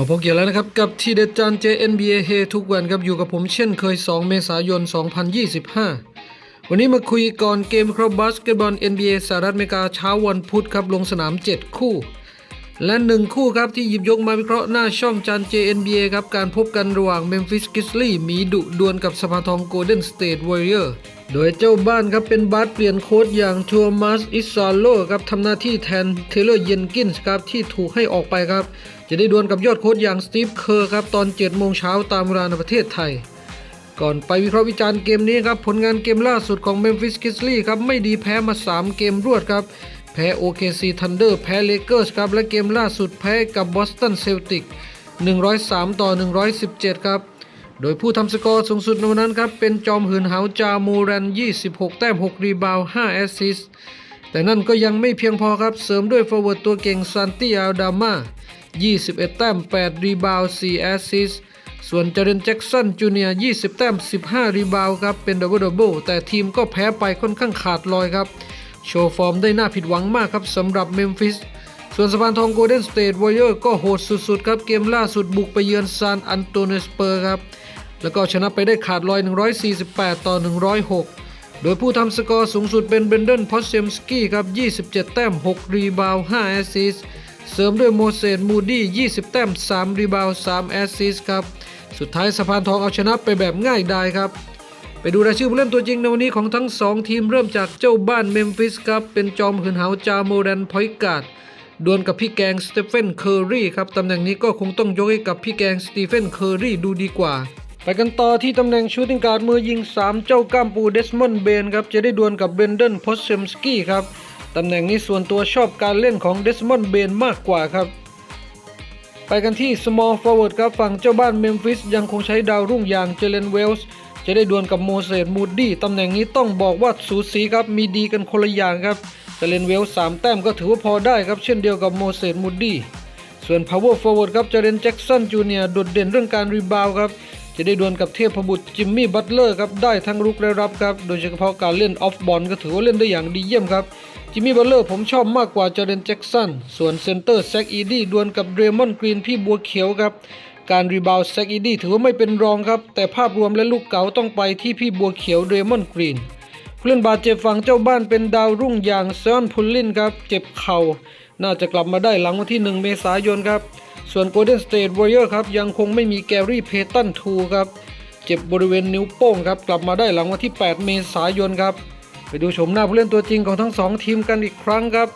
มาพบกันแล้วนะครับ กับทีเด็ดจาน JNBA เฮทุกวันครับอยู่กับผมเช่นเคย 2 เมษายน 2025 วันนี้มาคุยก่อนเกมครับบาสเกตบอล NBA สหรัฐอเมริกาเช้าวันพุธครับลงสนาม 7 คู่ และหนึ่งคู่ครับที่หยิบยกมาวิเคราะห์หน้าช่องจาน JNBA ครับการพบกันระหว่าง Memphis Grizzlies มีดุดวลกับสภาทอง Golden State Warrior โดยเจ้าบ้านครับเป็นบาสเปลี่ยนโค้ดอย่างทัวมัสอิซาโลครับทำหน้าที่แทนเทเลอร์เยนกินส์ครับที่ถูกให้ออกไปครับ จะได้ดวลกับยอดโค้ดอย่างสตีฟเคอร์ครับตอน7โมงเช้าตามเวลาในประเทศไทย ก่อนไปวิเคราะห์วิจารณ์เกมนี้ครับผลงานเกมล่าสุดของ Memphis Grizzlies ครับไม่ดีแพ้มา 3 เกมรวดครับ แพ้ OKC Thunder แพ้ Lakers ครับ และเกมล่าสุดแพ้กับ Boston Celtics 103 ต่อ 117 ครับ โดยผู้ทำสกอร์สูงสุดในวันนั้นครับ เป็นจอมหืนหาวจามูรัน 26 แต้ม 6 รีบาว 5 แอสซิสต์แต่นั่นก็ยังไม่เพียงพอครับ เสริมด้วยฟอร์เวิร์ดตัวเก่งซันติอาดามา21 แต้ม 8 รีบาว 4 แอสซิสต์ส่วนเจเรนแจ็กสันจูเนียร์20 แต้ม 15 รีบาวครับ เป็นดับเบิลดับเบิลแต่ทีมก็แพ้ไปค่อนข้างขาดลอยครับ โชว์ฟอร์มได้น่าผิดหวังมากครับสำหรับเมมฟิส ส่วนสะพานทองโกลเด้นสเตทวอริเออร์ก็โหดสุดๆครับเกมล่าสุดบุกไปเยือนซานอันโตเนสเปอร์ครับแล้วก็ชนะไปได้ขาดลอย 148 ต่อ 106 โดยผู้ทำสกอร์สูงสุดเป็นเบนเดนพอสเซมสกี้ครับ 27 แต้ม 6 รีบาวด์5แอสซิสเสริมด้วยโมเสสมูดี้ 20 แต้ม 3 รีบาวด์3แอสซิสครับ สุดท้ายสะพานทองเอาชนะไปแบบง่ายดายครับ ไปดูรายชื่อผู้เล่นตัวจริงในวันนี้ของทั้ง 2 ทีมเริ่มจากเจ้าบ้านเมมฟิสครับ เป็นจอมหืนหาวจาโมรันพอยการ์ดดวลกับพี่แกงสเตเฟนเคอร์รีครับ ตำแหน่งนี้ก็คงต้องยกให้กับพี่แกงสตีเฟนเคอร์รีดูดีกว่า ไปกันต่อที่ตำแหน่งชูติงการ์ดมือยิง 3 เจ้าก้ามปูเดสมอนด์เบนครับ จะได้ดวลกับเบนเดนพอสเซมสกี้ครับ ตำแหน่งนี้ส่วนตัวชอบการเล่นของเดสมอนด์เบนมากกว่าครับไปกันที่ small forward ครับฝั่งเจ้าบ้านเมมฟิสยังคงใช้ดาวรุ่งอย่างเจเลนเวลส์ จะได้ดวลกับโมเสสมูดดี้ตำแหน่งนี้ต้องบอกว่าสูสีครับมีดีกันคนละอย่างครับเจเลนเวลสามแต้มก็ถือว่าพอได้ครับเช่นเดียวกับโมเสสมูดดี้ส่วน power forward ครับเจเรนแจ็กสันจูเนียร์โดดเด่นเรื่องการรีบาวครับจะได้ดวลกับเทพบุตรจิมมี่บัตเลอร์ครับได้ทั้งรุกและรับครับโดยเฉพาะการเล่นออฟบอลก็ถือว่าเล่นได้อย่างดีเยี่ยมครับจิมมี่บัตเลอร์ผมชอบมากกว่าเจเรนแจ็กสันส่วนเซนเตอร์แซกอีดี้ดวลกับเดรมอนกรีนพี่บัวเขียวครับ การรีบาวด์แซกอีดี้ถือว่าไม่เป็นรองครับ แต่ภาพรวมและลูกเก๋าต้องไปที่พี่บัวเขียวเดรมอนกรีนผู้เล่นบาดเจ็บฝั่งเจ้าบ้านเป็นดาวรุ่งอย่างเซอร์พุลลินครับ เจ็บเข่า น่าจะกลับมาได้หลังวันที่ 1 เมษายนครับ ส่วน Golden State Warrior ครับ ยังคงไม่มีแกรี่เพตันทูครับ เจ็บบริเวณนิ้วโป้งครับ กลับมาได้หลังวันที่ 8 เมษายนครับ ไปดูชมหน้าผู้เล่นตัวจริงของทั้ง 2 ทีมกันอีกครั้งครับ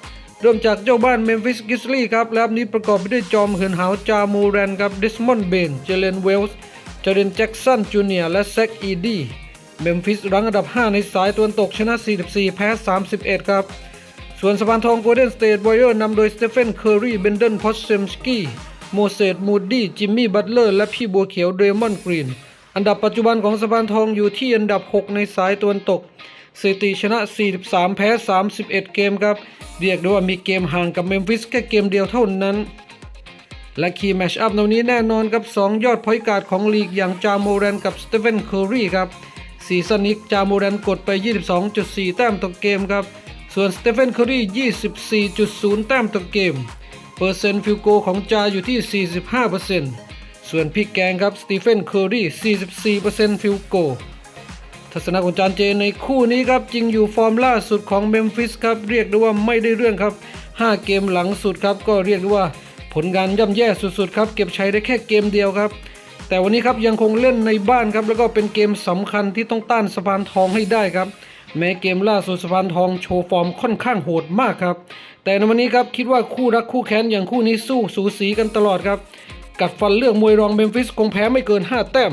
เริ่มจากเจ้าบ้าน Memphis Grizzlies ครับและนี้ประกอบไปด้วยจอมเหินหาวจามูแรนครับดิสมอนด์เบนเจเลนเวลส์เจเรนแจ็กสันจูเนียและแซกอีดีเมมฟิสรั้งอันดับ 5 ในสายตะวันตกชนะ 44 แพ้ 31 ครับ ส่วนสะพานทองโกลเด้นสเตทวอริเออร์นำโดยสเตเฟนเคอร์รีเบนเดนพอสเซมสกี้โมเสสมูดดี้จิมมี่บัตเลอร์และพี่บัวเขียวเดรมอนกรีนอันดับปัจจุบันของสะพานทองอยู่ที่อันดับ 6 ในสายตะวันตก สถิติชนะ 43 แพ้ 31 เกมครับ เรียกได้ว่ามีเกมห่างกับเมมฟิสแค่เกมเดียวเท่านั้น และคีย์แมชอัพในวันนี้แน่นอนครับ 2 ยอดพอยการ์ดของลีกอย่างจาโมแรนกับสเตเฟนเคอร์รีครับซีซั่นนี้จาโมแรนกดไป 22.4 แต้มต่อเกมครับ ส่วนสเตเฟนเคอร์รี24.0 แต้มต่อเกม เปอร์เซ็นต์ฟิลโกของจาอยู่ที่ 45%ส่วนพี่แกงครับสตีเฟนเคอร์รี44%ฟิลโก ทัศนะของจานเจในคู่นี้ครับจริงอยู่ฟอร์มล่าสุดของเมมฟิสครับเรียกได้ว่าไม่ได้เรื่องครับ 5 เกมหลังสุดครับก็เรียกได้ว่าผลงานย่ำแย่สุดๆครับเก็บชัยได้แค่เกมเดียวครับ แต่วันนี้ครับยังคงเล่นในบ้านครับแล้วก็เป็นเกมสำคัญที่ต้องต้านสะพานทองให้ได้ครับ แม้เกมล่าสุดสะพานทองโชว์ฟอร์มค่อนข้างโหดมากครับ แต่ในวันนี้ครับคิดว่าคู่รักคู่แค้นอย่างคู่นี้สู้สูสีกันตลอดครับกัดฟันเลือกมวยรองเมมฟิสคงแพ้ไม่เกิน 5 แต้ม